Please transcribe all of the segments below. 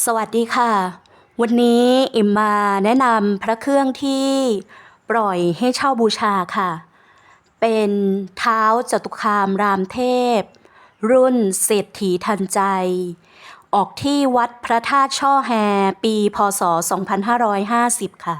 สวัสดีค่ะ วันนี้อิมมาแนะนำพระเครื่องที่ปล่อยให้เช่าบูชาค่ะ เป็นเท้าจตุคามรามเทพ รุ่นเศรษฐีทันใจ ออกที่วัดพระธาตุช่อแฮปีพศ 2550 ค่ะ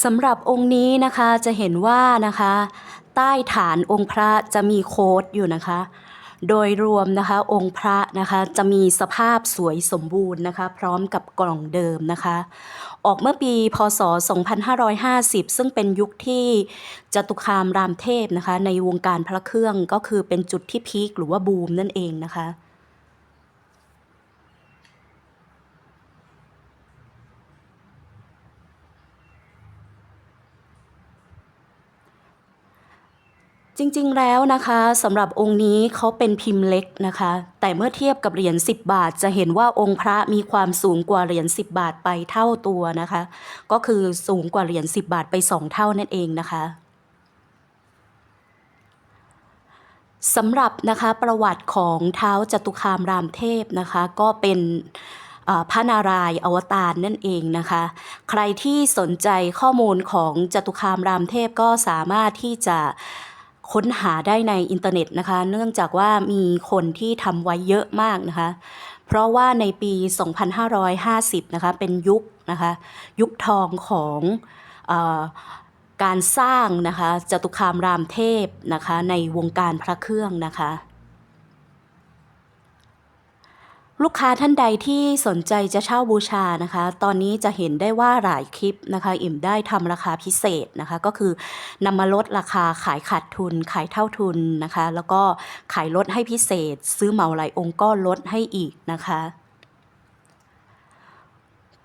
สำหรับองค์นี้นะคะจะเห็นว่านะคะ ใต้ฐานองค์พระจะมีโค้ดอยู่นะคะ โดยรวมนะคะองค์พระนะคะจะมีสภาพสวยสมบูรณ์นะคะ พร้อมกับกล่องเดิมนะคะ ออกเมื่อปีพศ 2550 ซึ่งเป็นยุคที่จตุคามรามเทพนะคะ ในวงการพระเครื่องก็คือเป็นจุดที่พีคหรือว่าบูมนั่นเองนะคะ จริงๆ แล้วนะคะสำหรับองค์นี้เขาเป็นพิมพ์เล็กนะคะ แต่เมื่อเทียบกับเหรียญ10 บาท จะเห็นว่าองค์พระมีความสูงกว่าเหรียญ10 บาทไปเท่าตัวนะคะ ก็คือสูงกว่าเหรียญ10 บาทไป 2 เท่านั่นเองนะคะสำหรับนะคะประวัติของเท้าจตุคามรามเทพนะคะ ก็เป็นพระนารายณ์อวตารนั่นเองนะคะ ใครที่สนใจข้อมูลของจตุคามรามเทพก็สามารถที่จะ ค้นหาได้ในอินเทอร์เน็ตนะคะ เนื่องจากว่ามีคนที่ทำไว้เยอะมากนะคะ เพราะว่าในปี 2550 นะคะ เป็นยุคนะคะ ยุคทองของอการสร้างนะคะจตุคามรามเทพนะคะ ในวงการพระเครื่องนะคะ ลูกค้าท่านใดที่สนใจจะเช่าบูชานะคะ ตอนนี้จะเห็นได้ว่าหลายคลิปนะคะ อิ่มได้ทำราคาพิเศษนะคะ ก็คือนำมาลดราคาขายขาดทุน ขายเท่าทุนนะคะ แล้วก็ขายลดให้พิเศษ ซื้อเหมาหลายองค์ก็ลดให้อีกนะคะ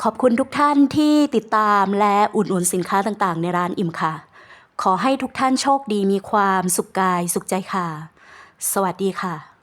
ขอบคุณทุกท่านที่ติดตามและอุดหนุนสินค้าต่างๆ ในร้านอิ่มค่ะ ขอให้ทุกท่านโชคดีมีความสุขกายสุขใจค่ะ สวัสดีค่ะ